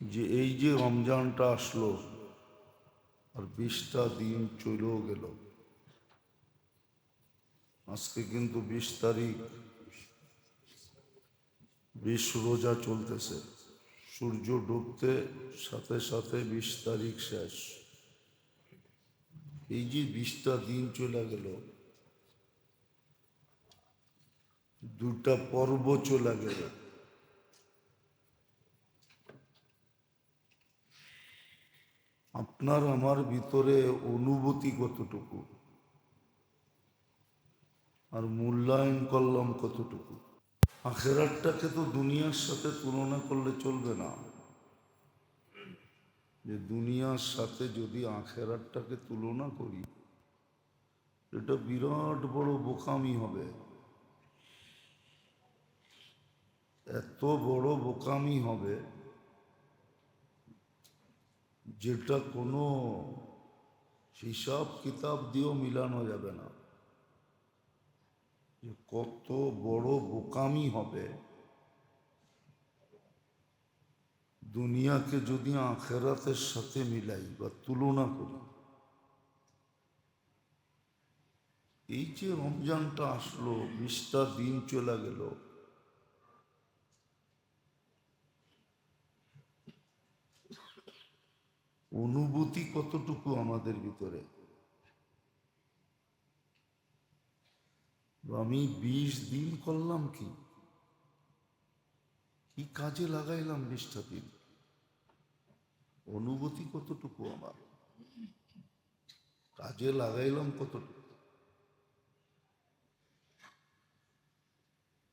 যে এই যে রমজানটা আসলো, আর বিশটা দিন চলেও গেল। আজকে কিন্তু বিশ তারিখ, বিশ রোজা চলতেছে। সূর্য ডুবতে সাথে সাথে বিশ তারিখ শেষ। এই যে বিশটা দিন চলে গেল দুটা পর্ব চলে গেল। আপনার আমার ভিতরে অনুভূতি কতটুকু? আর মূল্যায়ন করলাম কতটুকু? আখেরাতটাকে তো দুনিয়ার সাথে তুলনা করলে চলবে না। যে দুনিয়ার সাথে যদি আখেরাতটাকে তুলনা করি, এটা বিরাট বড় বোকামি হবে। এত বড় বোকামি হবে যেটা কোনো হিসাব কিতাব দিয়েও মিলানো যাবে না। যে কত বড় বোকামি হবে। দুনিয়াকে যদি আখেরাতের সাথে মিলাই বা তুলনা করি। এই যে রমজানটা আসলো বিশটা দিন চলে গেল। অনুভূতি কতটুকু আমাদের ভিতরে? আমি বিশ দিন করলাম কি? কি কাজে লাগাইলাম বিশটা দিন? অনুভূতি কতটুকু আমার? কাজে লাগাইলাম কতটুকু?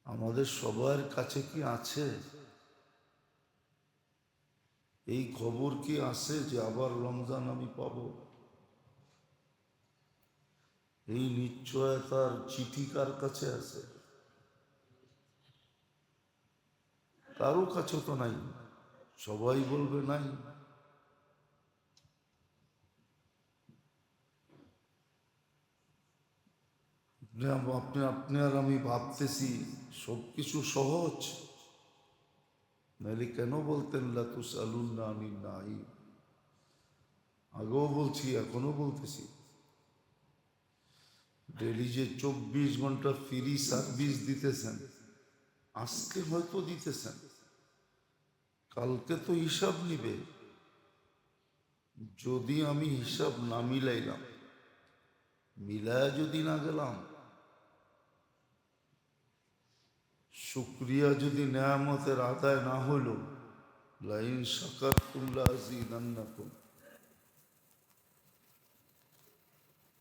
আমাদের সবার কাছে কি আছে? এই খবর কি আসে যে আবার রমজান আমি পাব? এই নিশ্চয়তার চিঠি কার কাছে আছে কারও কাছে তো নাই। সবাই বলবে নাই। আপনি আপনি আর আমি ভাবতেছি সব কিছু সহজ। নাহলে কেন বলতেন লাতুস আলুন্না আনি নাই আগেও বলছি এখনও বলতেছি। ডেলি যে চব্বিশ ঘণ্টা ফ্রি সার্ভিস দিতেছেন, আজকে হয়তো দিতেছেন। কালকে তো হিসাব নিবে। যদি আমি হিসাব না মিলাইলাম, মিলায় যদি না গেলাম শুক্রিয়া যদি নেয়ামতের আদায় না হইল, লাইন সাকার তুল্লা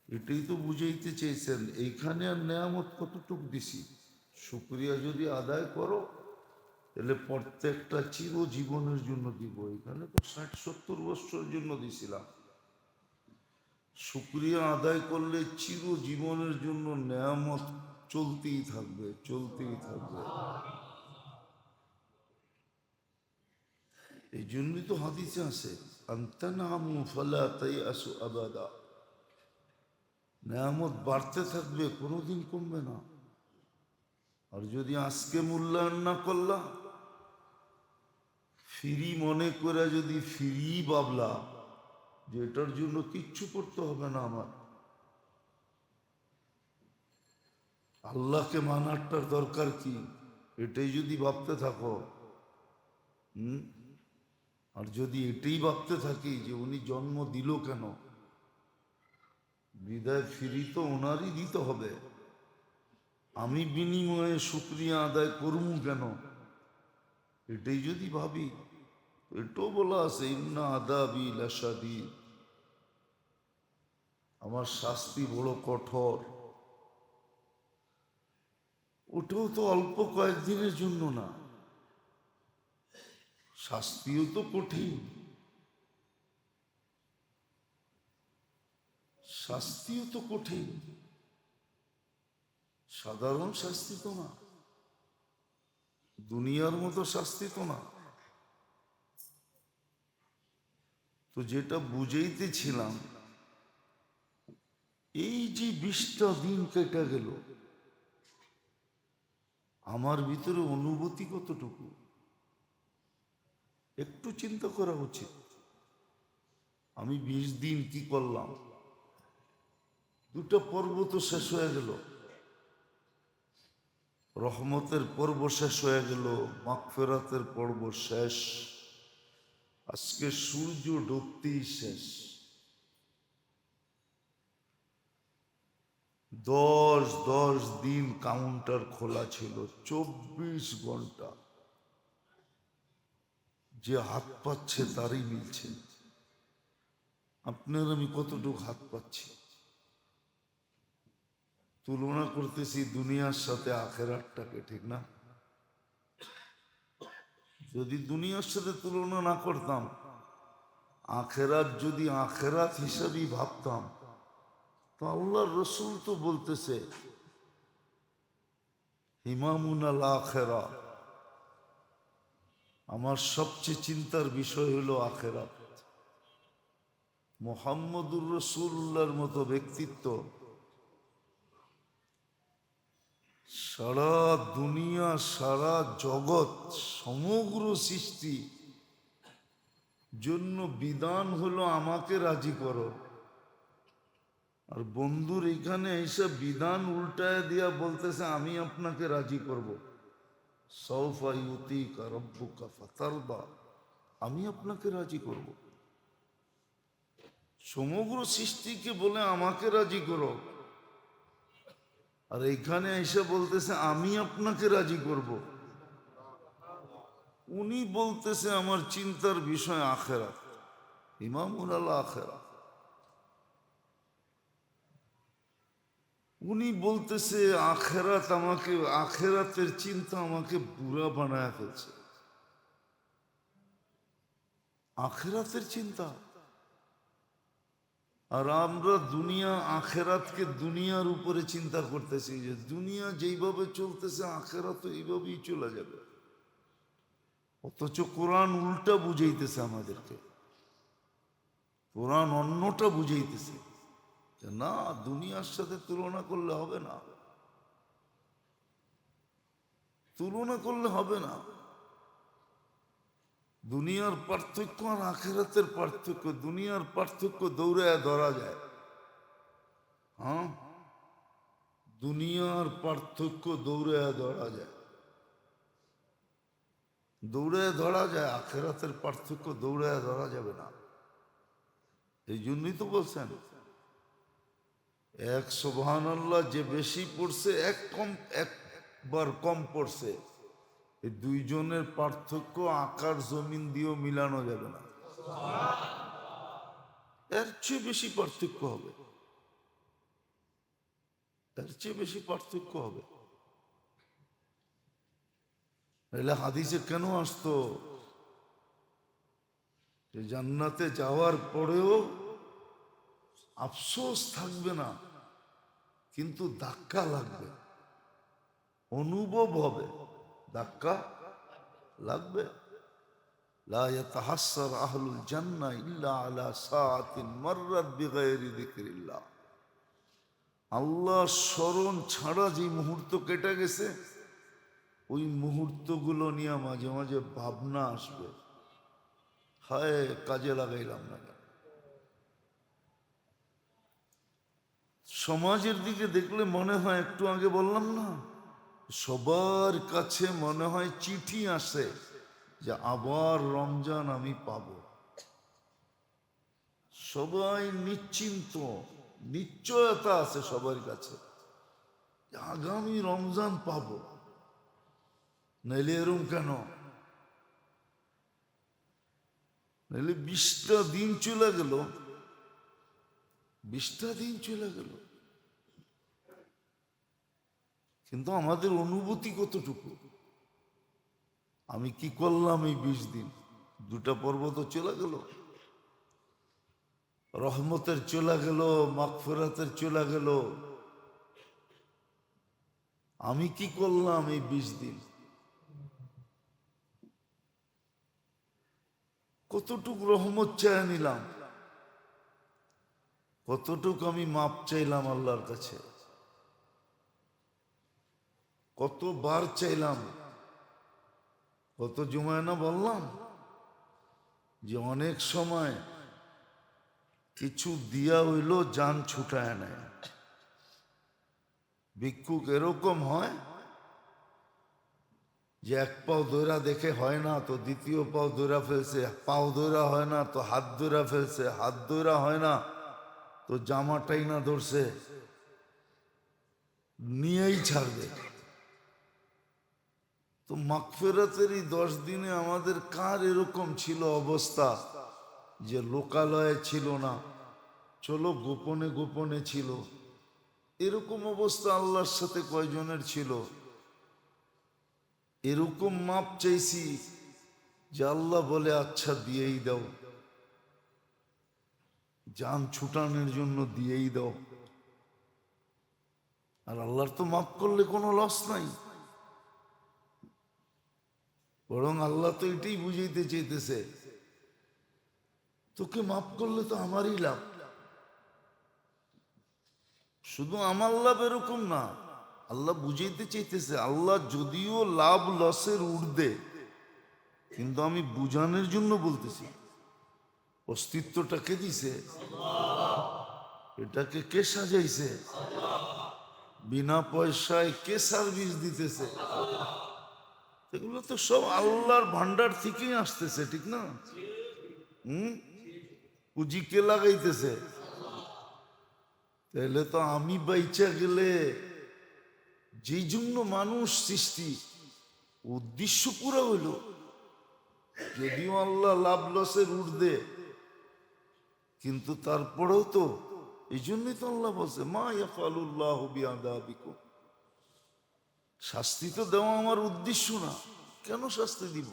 এটাই তো বুঝাইতে চেয়েছেন এইখানে আর নেয়ামত কতটুক দিছি? শুক্রিয়া যদি আদায় করো, তাহলে প্রত্যেকটা চিরজীবনের জন্য দিব। এখানে তো ষাট সত্তর বছরের জন্য দিছিলাম। শুক্রিয়া আদায় করলে চিরজীবনের জন্য নেয়ামত চলতেই থাকবে চলতেই থাকবে। এই জন্যই তো হাদিসে আছে, আন্তানামু ফালা তাই আসু আবাদা। নেয়ামত বাড়তে থাকবে, কোনোদিন কমবে না। আর যদি আজকে মূল্যায়ন না করলা, ফিরি মনে করে যদি ফিরি বাবলা যে এটার জন্য কিচ্ছু করতে হবে না আমার। আল্লাহকে মানারটার দরকার কি? এটাই যদি ভাবতে থাকো। হুম? আর যদি এটাই ভাবতে থাকি যে উনি জন্ম দিল কেন? বিদায় ফিরি তো ওনারই দিতে হবে। আমি বিনিময়ে শুক্রিয়া আদায় করব কেন? এটাই যদি ভাবি, এটাও বলা আছে, ইন্না আদাবি লাসাদি আমার শাস্তি বড় কঠোর। ওটাও তো অল্প কয়েকদিনের জন্য না। শাস্তিও তো কঠিন। শাস্তিও তো কঠিন। সাধারণ শাস্তি তো না। দুনিয়ার মতো শাস্তি তো না। তো যেটা বুঝাইতেছিলাম, এই যে বিশটা দিন কেটে গেল আমার ভিতরে অনুভূতি কতটুকু? একটু চিন্তা করা উচিত। আমি বিশ দিন কি করলাম? দুটো পর্ব তো শেষ হয়ে গেল। রহমতের পর্ব শেষ হয়ে গেল, মাগফেরাতের পর্ব শেষ। আজকে সূর্য ডুবতেই শেষ। দশ দশ দিন কাউন্টার খোলা ছিল, চব্বিশ ঘণ্টা। যে হাত পাচ্ছে তারই মিলছে। আপনার আমি কতটুকু হাত পাচ্ছি? তুলনা করতেছি দুনিয়ার সাথে আখেরাতটাকে, ঠিক না? যদি দুনিয়ার সাথে তুলনা না করতাম, আখেরাত যদি আখেরাত হিসাবেই ভাবতাম তো আল্লাহ রসুল তো বলতেছে ইমামুন আখেরা। আমার সবচেয়ে চিন্তার বিষয় হলো আখেরাত মোহাম্মদুর রসুল্লাহর মতো ব্যক্তিত্ব সারা দুনিয়া, সারা জগৎ, সমগ্র সৃষ্টি জন্য বিধান হলো আমাকে রাজি করো। আর বন্ধুর এখানে এইসব বিধান উল্টায় দিয়া বলতেছে, আমি আপনাকে রাজি করব। সৌফা ফাতারদা, আমি আপনাকে রাজি করব। সমগ্র সৃষ্টিকে বলে, আমাকে রাজি করো। আর এখানে এসে বলতেছে, আমি আপনাকে রাজি করব। উনি বলতেছে, আমার চিন্তার বিষয় আখেরাত, ইমামুল আল্লাহ আখেরাত। উনি বলতেছে, আখেরাত আমাকে, আখেরাতের চিন্তা আমাকে বুড়া বানায় ফেলছে। আখেরাতের চিন্তা? আর আমরা দুনিয়া, আখেরাতকে দুনিয়ার উপরে চিন্তা করতেছি যে দুনিয়া যেইভাবে চলতেছে, আখেরাত এইভাবেই চলে যাবে। অথচ কোরআন উল্টা বুঝাইতেছে আমাদেরকে। কোরআন অন্যটা বুঝাইতেছে। না, দুনিয়ার সাথে তুলনা করলে হবে না। তুলনা করলে হবে না। দুনিয়ার পার্থক্য আর আখেরাতের পার্থক্য, দুনিয়ার পার্থক্য দৌড়ায় ধরা যায়। হ্যাঁ? দুনিয়ার পার্থক্য দৌড়ায় ধরা যায়। দৌড়ায় ধরা যায়, আখেরাতের পার্থক্য দৌড়ায় ধরা যাবে না। এই জন্যই তো বলছেন। এক সোভান যে বেশি পড়ছে, এক কম, একবার কম পড়ছে। এই দুইজনের পার্থক্য আকার, জমিন দিয়েও মিলানো যাবে না। এর চেয়ে বেশি পার্থক্য হবে। এর চেয়ে বেশি পার্থক্য হবে। এলে হাদিসে কেন আসতো? জান্নাতে যাওয়ার পরেও আফসোস থাকবে না। কিন্তু ধাক্কা লাগবে অনুভব হবে ধাক্কা লাগবে لا يتحسر أهل الجنة إلا على ساعة مرت بغير ذكر الله আল্লাহ স্মরণ ছাড়া যে মুহূর্ত কেটে গেছে ওই মুহূর্তগুলো নিয়ে মাঝে মাঝে ভাবনা আসবে হায় কাজে লাগাইলাম না সমাজের দিকে দেখলে মনে হয় একটু আগে বললাম না? সবার কাছে মনে হয় চিঠি আসে যে আবার রমজান আমি পাব। সবাই নিশ্চিন্ত, নিশ্চয়তা আছে সবার কাছে আগামী রমজান পাব। নাইলে এরম কেন? নাইলে বিশটা দিন চলে গেল, বিশটা দিন চলে গেল। কিন্তু আমাদের অনুভূতি কতটুকু? আমি কি করলাম এই বিশ দিন? দুটা পর্ব তো চলে গেল। রহমতের চলে গেল, মাগফেরাতের চলে গেল। আমি কি করলাম এই বিশ দিন? কতটুক রহমত চাই নিলাম? কতটুক আমি মাপ চাইলাম আল্লাহর কাছে? কতবার চাইলাম, কত জুমায় না বললাম যে অনেক সময় কিছু দিয়া হইল যান ছুটায় নেয় ভিক্ষুক এরকম হয় যে এক পাও দৈরা দেখে হয় না, তো দ্বিতীয় পাও দৈরা ফেলছে পাও দৈরা হয় না, তো হাত দৈরা ফেলছে, হাত দৈরা হয় না, তো জামাটাই না ধরছে, নিয়েই ছাড়বে। তো মাগফেরাতের এই দশ দিনে আমাদের কার এরকম ছিল অবস্থা যে লোকালয়ে ছিল না? চলো গোপনে গোপনে ছিল। এরকম অবস্থা আল্লাহর সাথে কয়জনের ছিল? এরকম মাপ চাইছি যে আল্লাহ বলে আচ্ছা দিয়েই দাও। যান ছুটানোর জন্য দিয়েই দাও। আর আল্লাহর তো মাফ করলে কোনো লস নাই। বরং আল্লাহ তো এটাই বুঝাইতে চাইতেছে। তোকে মাফ করলে তো আমারই লাভ। শুধু আমার লাভ এরকম না, আল্লাহ বুঝাইতে চাইতেছে, আল্লাহ যদিও লাভ লসের ঊর্ধ্বে, কিন্তু আমি বুঝানোর জন্য বলতেছি। অস্তিত্বটা কে দিছে। এটাকে কে সাজাইছে? বিনা পয়সায় কে সার্ভিস দিতেছে? এগুলো তো সব আল্লাহর ভান্ডার থেকেই আসতেছে, ঠিক না? হুম? পুঁজি কে লাগাইতেছে? তাহলে তো আমি বাইচা গেলে যেই জন্য মানুষ সৃষ্টি, উদ্দেশ্য পুরো হইল। যদিও আল্লাহ লাভ লসের ঊর্ধ্বে, কিন্তু তারপরেও তো এই জন্যই তো আল্লাহ বলছে, মা ইয়াফালুল্লাহ বিআদাবিকুম। শাস্তি তো দেওয়া আমার উদ্দেশ্য না। কেন শাস্তি দিব?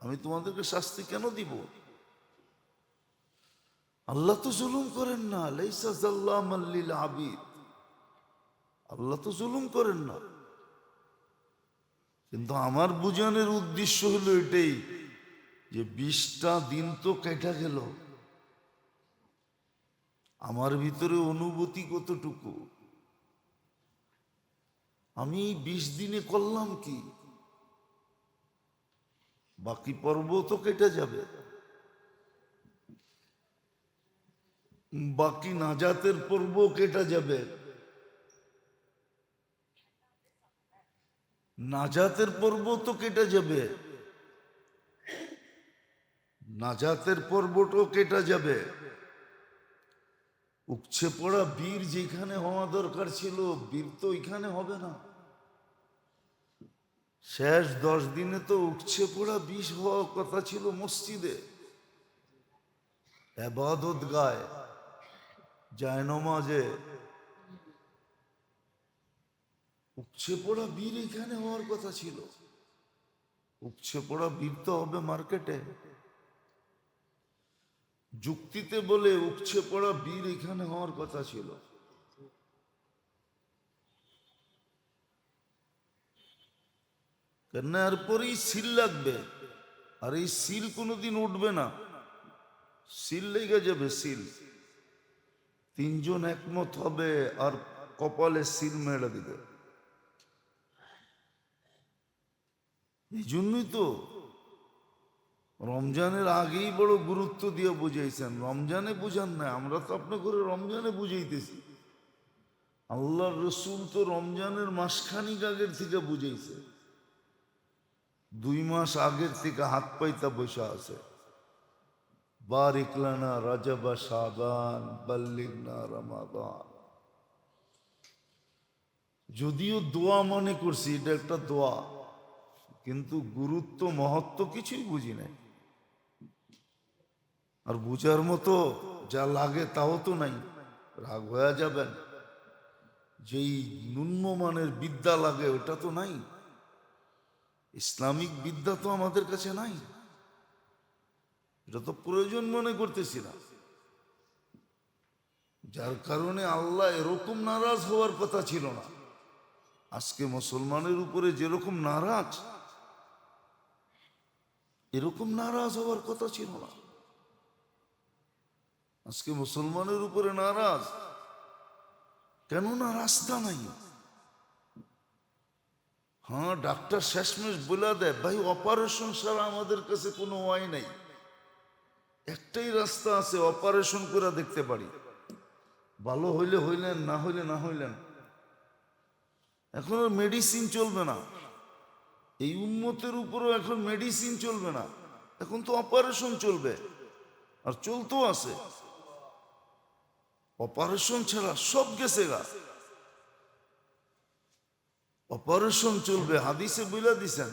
আমি তোমাদেরকে শাস্তি কেন দিব? আল্লাহ তো জুলুম করেন না আবিদ। আল্লাহ তো জুলুম করেন না। কিন্তু আমার বুঝানোর উদ্দেশ্য হলো এটাই যে বিশটা দিন তো কেটে গেল। আমার ভিতরে অনুভূতি কতটুকু? আমি বিশ দিনে করলাম কি? বাকি পর্ব তো কেটে যাবে। বাকি নাজাতের পর্ব কেটে যাবে। নাজাতের পর্ব তো কেটে যাবে। নাজাতের পর্বটাও কেটে যাবে। উপছে পড়া বীর যেখানে হওয়া দরকার ছিল, বীর তো ওইখানে হবে না। শেষ দশ দিনে তো উঠছে পড়া বিষ হওয়ার কথা ছিল মসজিদে। এবাদত গায় যায় নমাজে। উপছে পড়া বীর এখানে হওয়ার কথা ছিল। উপছে পড়া বীর তো হবে মার্কেটে। যুক্তিতে বলে উপছে পড়া বীর এখানে হওয়ার কথা ছিল। কেন এরপরেই সিল লাগবে, আর এই সিল কোনোদিন উঠবে না। সিল লেগে যাবে সিল তিনজন একমত হবে, আর কপালে সিল মেরে দিবে। এই জন্যই তো রমজানের আগেই বড় গুরুত্ব দিয়ে বুঝাইছেন। রমজানে বুঝান না আমরা তো আপনার করে রমজানে বুঝাইতেছি। আল্লাহ রসুল তো রমজানের মাসখানিক আগের থেকে বুঝাইছে। দুই মাস আগের থেকে হাত পাইতা বসে আছে। বারিকলানা রাজাবা সাবান বাল্লিগনা রমাদান। যদিও দোয়া মনে করছি, এটা একটা দোয়া, কিন্তু গুরুত্ব, মহত্ব কিছুই বুঝি নাই। আর বুঝার মতো যা লাগে তাও তো নাই। রাগ হয়ে যাবেন। যেই ন্যূনমানের বিদ্যা লাগে ওটা তো নাই। ইসলামিক বিদ্যা তো আমাদের কাছে নাই। এটা তো প্রয়োজন মনে করতেছি না যার কারণে আল্লাহ এরকম নারাজ হওয়ার কথা ছিল না। আজকে মুসলমানের উপরে যেরকম নারাজ, এরকম নারাজ হওয়ার কথা ছিল না। আজকে মুসলমানের উপরে নারাজ। কেননা রাস্তা নাই। হ্যাঁ ডাক্তার শেষমেশ বলে দেয়, ভাই অপারেশন ছাড়া আমাদের কাছে কোনো ওয়াই নাই। একটাই রাস্তা আছে অপারেশন করে দেখতে পারি। ভালো হইলে হইলেন, না হইলে না হইলেন। এখন মেডিসিন চলবে না। এই উন্মতের উপরও এখন মেডিসিন চলবে না। এখন তো অপারেশন চলবে। আর চলতেও আছে। অপারেশন ছাড়া সব গেছে গা। অপারেশন চলবে, হাদিসে বুঝলা দিছেন।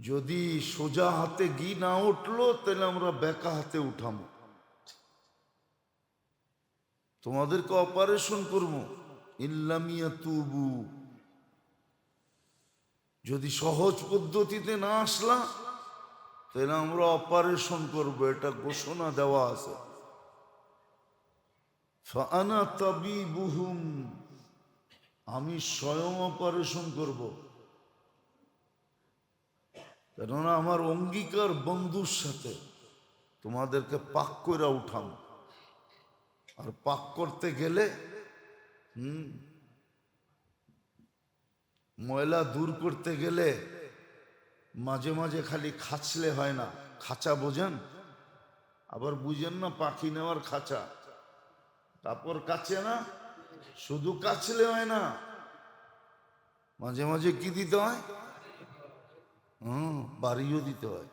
যদি সোজা হাতে ঘি না উঠল, তাহলে আমরা বেকা হাতে উঠামো। তোমাদেরকে অপারেশন করব। ইল্লামিয়া তুবু যদি সহজ পদ্ধতিতে না আসলা তাহলে আমরা অপারেশন করব, এটা ঘোষণা দেওয়া আছে। ফানা তাবিবুহুম, আমি স্বয়ং অপারেশন করব। কেননা আমার অঙ্গীকার বন্ধুর সাথে তোমাদেরকে পাক করে উঠাম। আর পাক করতে গেলে, হুম, ময়লা দূর করতে গেলে মাঝে মাঝে খালি খাচলে হয় না। খাঁচা বোঝেন? আবার বুঝেন না, পাখি নেওয়ার খাঁচা। তারপর কাছে না? শুধু কাছলে হয় না। মাঝে মাঝে কি দিতে হয়? হুম, বাড়িও দিতে হয়।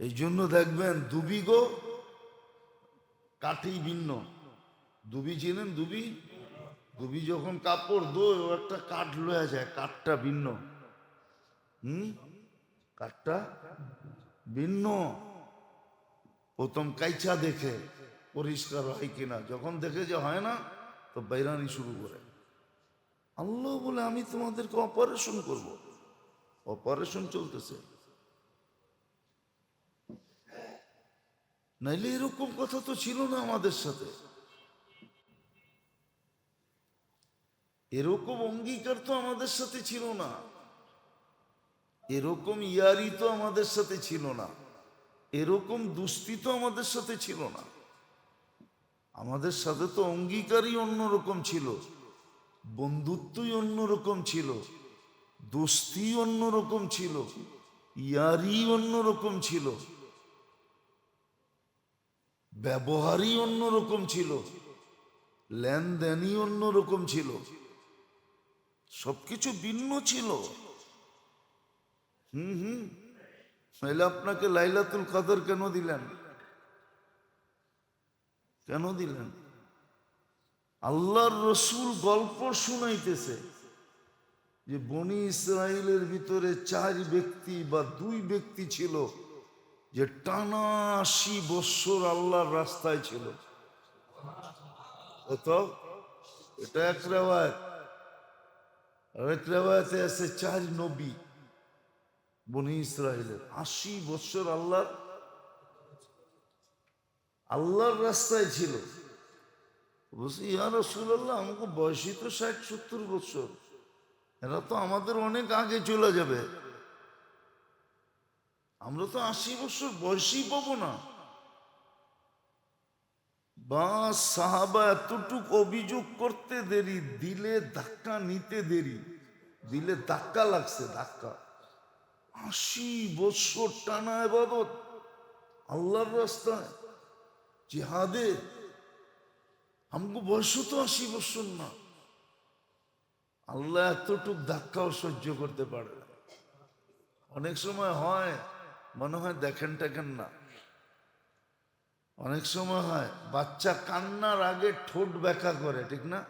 এই জন্য দেখবেন দুবি গো কাঠি ভিন্ন। দুবি চিনেন দুবি? দুবি যখন কাপড় দোয়, ও একটা কাঠ লয়ে যায়, কাঠটা ভিন্ন। হুম? কাঠটা ভিন্ন। প্রথম কাইচা দেখে পরিষ্কার হয় কিনা, যখন দেখে যে হয় না, তো বাইরানি শুরু করে। আল্লাহ বলে, আমি তোমাদেরকে অপারেশন করব। অপারেশন চলতেছে। নাইলে এরকম কথা তো ছিল না আমাদের সাথে। এরকম অঙ্গীকার তো আমাদের সাথে ছিল না। এরকম ইয়ারি তো আমাদের সাথে ছিল না। এরকম দুস্তি তো আমাদের সাথে ছিল না। আমাদের সাথে তো অঙ্গীকারই অন্যরকম ছিল, বন্ধুত্বই অন্যরকম ছিল, দোস্তি অন্যরকম ছিল, ইয়ারি অন্যরকম ছিল, ব্যবহারই অন্যরকম ছিল, লেনদেনই অন্যরকম ছিল। সবকিছু ভিন্ন ছিল। হুম হুম। নাহলে আপনাকে লাইলাতুল কাদর কেন দিলেন? কেন দিলেন? আল্লাহর রসুল গল্প শুনাইতেছে যে বনি ইসরায়েলের ভিতরে চার ব্যক্তি বা দুই ব্যক্তি ছিল যে টানা আশি বৎসর আল্লাহর রাস্তায় ছিল। এটা এক রেওয়ায়ত। আরেক রেওয়ায়তে আছে চার নবী বনি ইসরায়েলের আশি বৎসর আল্লাহর আল্লাহর রাস্তায় ছিল। বলছি, ইয়া রসুল্লাহ আমাকে বয়সই তো ষাট সত্তর বছর। এরা তো আমাদের অনেক আগে চলে যাবে। আমরা তো আশি বছর বয়সই পাবো না। বা সাহাবা এতটুক অভিযোগ করতে দেরি, দিলে ধাক্কা নিতে দেরি, দিলে ধাক্কা লাগছে, ধাক্কা। আশি বছর টানা এবাদত, আল্লাহর রাস্তায়, জিহাদে। আমাকে বয়স তো আশি বছর না। আল্লাহ এতটুক ধাক্কাও সহ্য করতে পারে অনেক সময় হয়, মনে হয় দেখেন টেকেন না। অনেক সময় হয় বাচ্চা কান্নার আগে ঠোঁট ব্যাখ্যা করে ঠিক না?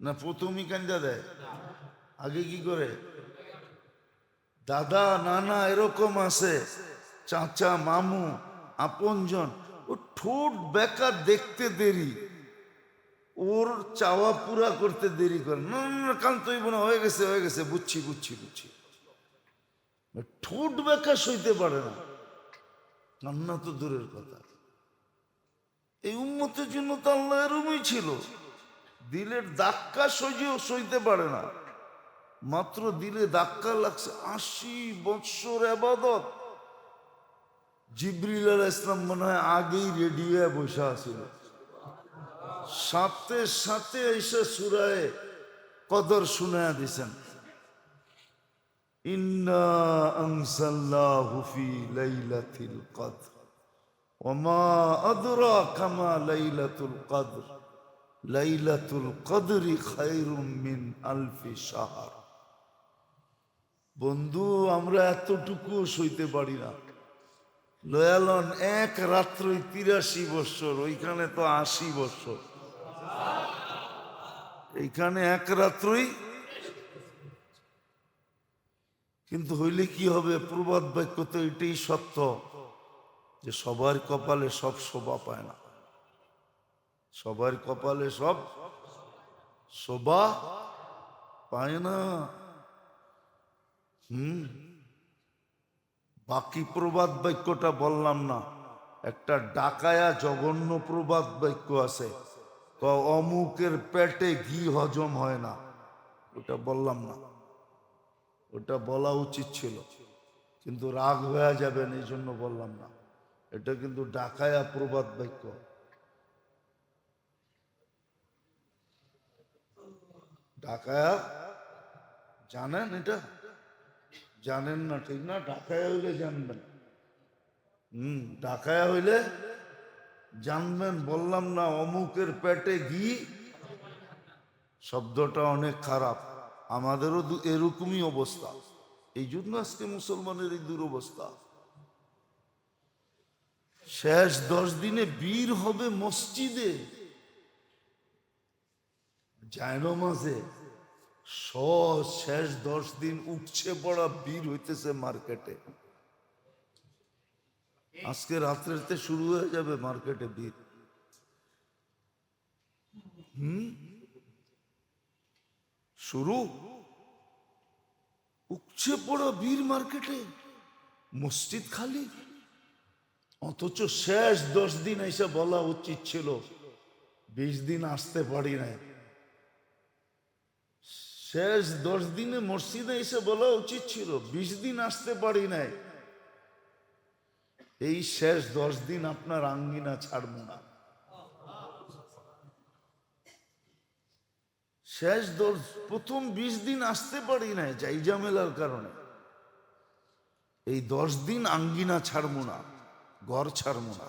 না প্রথমই কান্দা দেয়। আগে কি করে? দাদা নানা এরকম আছে চাচা মামু আপনজন ও ঠোঁট বেকা দেখতে দেরি। ওর চাওয়া পুরা করতে দেরি করে। না না, না কান্ত না হয়ে গেছে হয়ে গেছে বুঝছি বুঝছি বুঝছি। ঠোঁট বেকা সইতে পারে না। কান্না তো দূরের কথা। এই উন্মতের জন্য তো আল্লাহ এরমই ছিল। দিলের ধাক্কা সইতেও সইতে পারে না। মাত্র দিলে ধাক্কা লাগছে আশি বৎসর আবাদত। জিবরিল ইসলাম মনে হয় আগেই রেডি হয়ে বসে আছিল। সাথে সাথে এসে সুরায় কদর শুনায়া দিছেন। ইন্না আনসাল্লাহু ফি লাইলাতিল কদর ওমা আদরাকা মা লাইলাতুল কদর লাইলাতুল কদরি খায়রুম মিন আলফি শাহর বন্ধু, আমরা এতটুকু সইতে পারি না। লয়ালন, এক রাত্রই তিরাশি বছর ওইখানে তো আশি বছর এইখানে এক রাত্রই কিন্তু হইলে কি হবে? প্রবাদ বাক্য তো এটাই সত্য যে সবার কপালে সব শোভা পায় না। সবার কপালে সব শোভা পায় না। হুম? বাকি প্রবাদ বাক্যটা বললাম না। একটা ডাকায়া জঘন্য প্রবাদ বাক্য আছে। অমুকের পেটে ঘি হজম হয় না। ওটা বললাম না। ওটা বলা উচিত ছিল। কিন্তু রাগ হয়ে যাবেন এই জন্য বললাম না। এটা কিন্তু ডাকায়া প্রবাদ বাক্য। ডাকায়া জানেন এটা? জানেন না, ঠিক না? ডাকায়া হইলে জানবেন। হুম ডাকায়া হইলে জানবেন, বললাম না, অমুকের পেটে ঘি। শব্দটা অনেক খারাপ। আমাদেরও এরকমই অবস্থা। এই জন্য আজকে মুসলমানের এই দুরবস্থা। শেষ দশ দিনে বীর হবে মসজিদে। জায়নমাজে শেষ দশ দিন উঠছে পড়া বীর হইতেছে মার্কেটে। আজকে রাত্রেতে শুরু হয়ে যাবে মার্কেটে বীর। হুম? শুরু। উঠছে পড়া বীর মার্কেটে, মসজিদ খালি। অথচ শেষ দশ দিন এসে বলা উচিত ছিল, বিশ দিন আসতে পারি নাই। শেষ দশ দিনে মসজিদে এসে বলা উচিত ছিল, বিশ দিন আসতে পারি নাই। এই শেষ দশ দিন আপনার আঙ্গিনা ছাড়ব না। শেষ দশ প্রথম বিশ দিন আসতে পারি নাই যাই ঝামেলার কারণে। এই দশ দিন আঙ্গিনা ছাড়ব না ঘর ছাড়ব না।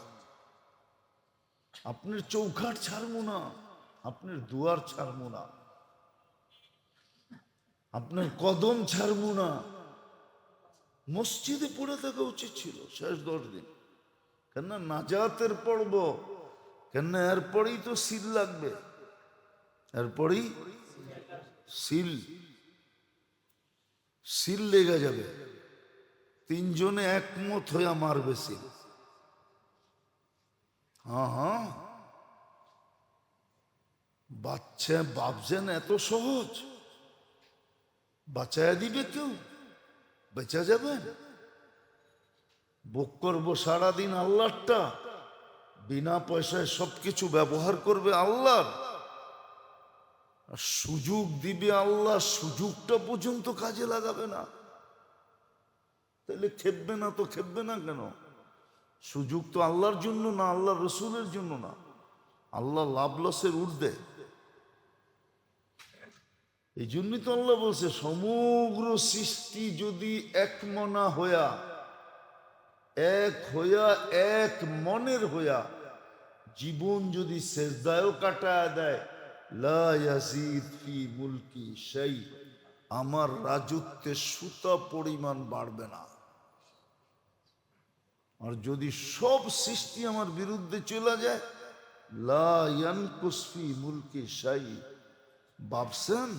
আপনার চৌখাট ছাড়ব না, আপনার দুয়ার ছাড়ব না। আপনার কদম ছাড়ব না। মসজিদে পড়ে থাকা উচিত ছিল শেষ দশ দিন। কেন নাজাতের পড়ব কেন এরপরেই তো সিল লাগবে। এরপরেই সিল। সিল লেগে যাবে। তিনজনে একমত হয়ে মারবে সিল। হ্যাঁ হ্যাঁ। বাচ্চা ভাবছেন এত সহজ। বাঁচায়া দিবে কেউ? বেঁচা যাবেন বুক করব সারাদিন আল্লাহটা বিনা পয়সায় সবকিছু ব্যবহার করবে আল্লাহর। সুযোগ দিবে আল্লাহ, সুযোগটা পর্যন্ত কাজে লাগাবে না। তাহলে খেপবে না তো খেপবে না কেন? সুযোগ তো আল্লাহর জন্য না, আল্লাহ রসুলের জন্য না। আল্লাহ লাভ লসের ঊর্ধ্বে। এই জন্যই তো আল্লাহ বলছে, সমগ্র সৃষ্টি যদি এক মনা হইয়া, এক হইয়া, এক মনের হইয়া, জীবন যদি শেষদায়ও কাটায় দেয় সেই আমার রাজত্বে সুতা পরিমাণ বাড়বে না। আর যদি সব সৃষ্টি আমার বিরুদ্ধে চলে যায় মুলকি সেই ভাবছেন?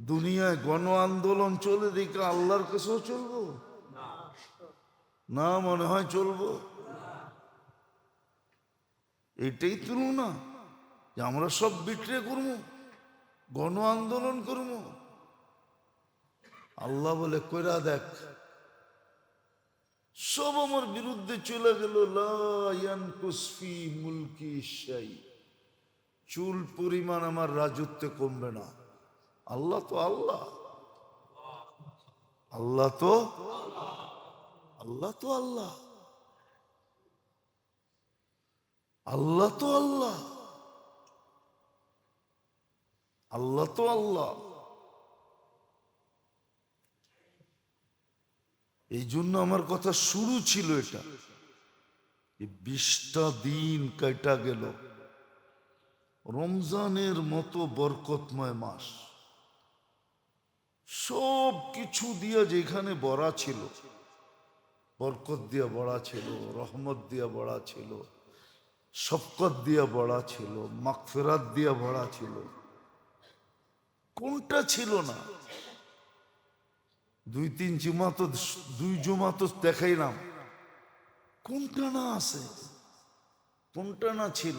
দুনিয়ায় গণ আন্দোলন চলে দেখে আল্লাহর কাছেও চলবো? না, মনে হয় চলবো। এটাই তুলু না যে আমরা সব বিট্রে করব, গণ আন্দোলন করব। আল্লাহ বলে, কইরা দেখ, সব আমার বিরুদ্ধে চলে গেল লায়ান কুসফি মুলকি চুল পরিমাণ আমার রাজত্বে কমবে না। আল্লাহ তো আল্লাহ। আল্লাহ তো আল্লাহ তো আল্লাহ। আল্লাহ তো আল্লাহ। আল্লাহ তো আল্লাহ। এই জন্য আমার কথা শুরু ছিল এটা। বিশটা দিন কাটা গেল। রমজানের মতো বরকতময় মাস। সব কিছু দিয়ে যেখানে বড়া ছিল, বরকত দিয়ে বড়া ছিল, রহমত দিয়ে বড়া ছিল, শফকত দিয়ে বড়া ছিল মাকফেরাত দিয়ে বড়া ছিল কোনটা ছিল না? দুই, তিন জুমা তো, দুই জুমা তো দেখাইলাম। কোনটা না আছে? কোনটা না ছিল?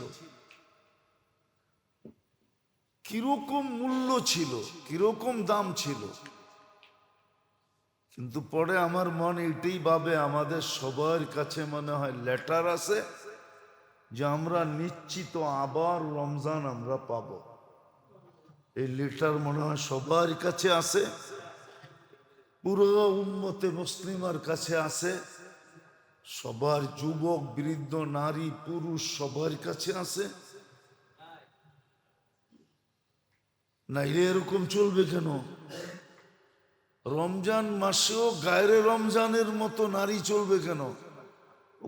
কীরকম মূল্য ছিল? কীরকম দাম ছিল? কিন্তু পরে আমার মন এটাই ভাবে, আমাদের সবার কাছে মনে হয় লেটার আছে যে আমরা নিশ্চিত আবার রমজান আমরা পাব। এই লেটার মনে হয় সবার কাছে আছে। পুরো উন্মতে মুসলিমার কাছে আছে। সবার যুবক, বৃদ্ধ, নারী, পুরুষ সবার কাছে আছে। নাইলে এরকম চলবে কেন? রমজান মাসেও গায়রে রমজানের মতো নারী চলবে কেন?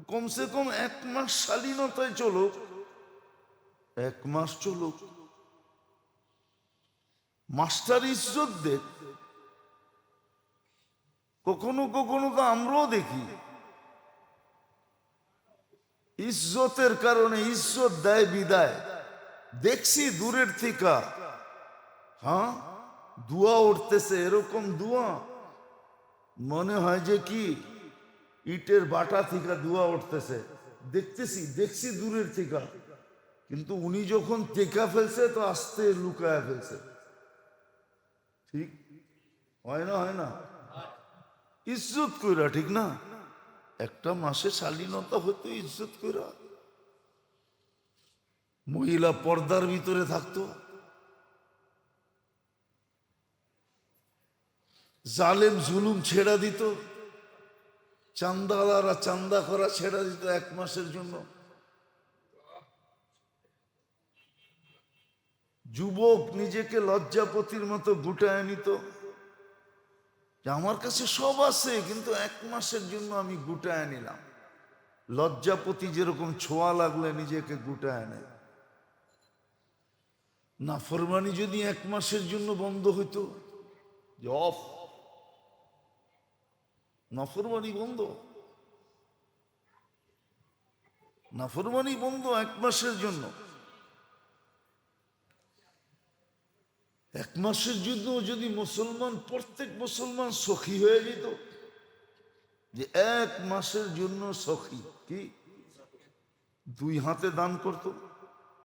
কমসে কম এক মাস শালীনতায় চলুক, এক মাস চলুক। মাস্টার ইজ্জত কখনো কখনো তো আমরাও দেখি। ইজ্জতের কারণে ইজ্জত দেয় বিদায়। দেখছি দূরের থেকে। হ্যাঁ? দুয়া উঠতেছে, এরকম দুয়া। মনে হয় যে কি? ইটের বাটা থেকে দুয়া উঠতেছে। দেখতেছি, দেখছি দূরের থেকে। কিন্তু উনি যখন টেকা ফেলছে, তো আস্তে লুকায়া ফেলছে। ঠিক? হয় না হয় না? ইজ্জত কইরা, ঠিক না? একটা মাসে শালীনতা হতো ইজ্জত কইরা। মহিলা পর্দার ভিতরে থাকতো। জালেম, জুলুম ছেড়া দিত। চান্দালারা চান্দা করা ছেড়া দিত এক মাসের জন্য। যুবক নিজেকে লজ্জাপতির মতো গুটায় নিত। আমার কাছে সব আছে, কিন্তু এক মাসের জন্য আমি গুটায় নিলাম। লজ্জাপতি যেরকম ছোঁয়া লাগলে নিজেকে গুটায় নেয়। না ফরমানি যদি এক মাসের জন্য বন্ধ হইতো, যে অফ, নাফরমানি বন্ধ। নাফরমানি বন্ধ এক মাসের জন্য। এক মাসের জন্য যদি মুসলমান, প্রত্যেক মুসলমান সখী হয়ে যেত, যে এক মাসের জন্য সখী, কি? দুই হাতে দান করতো?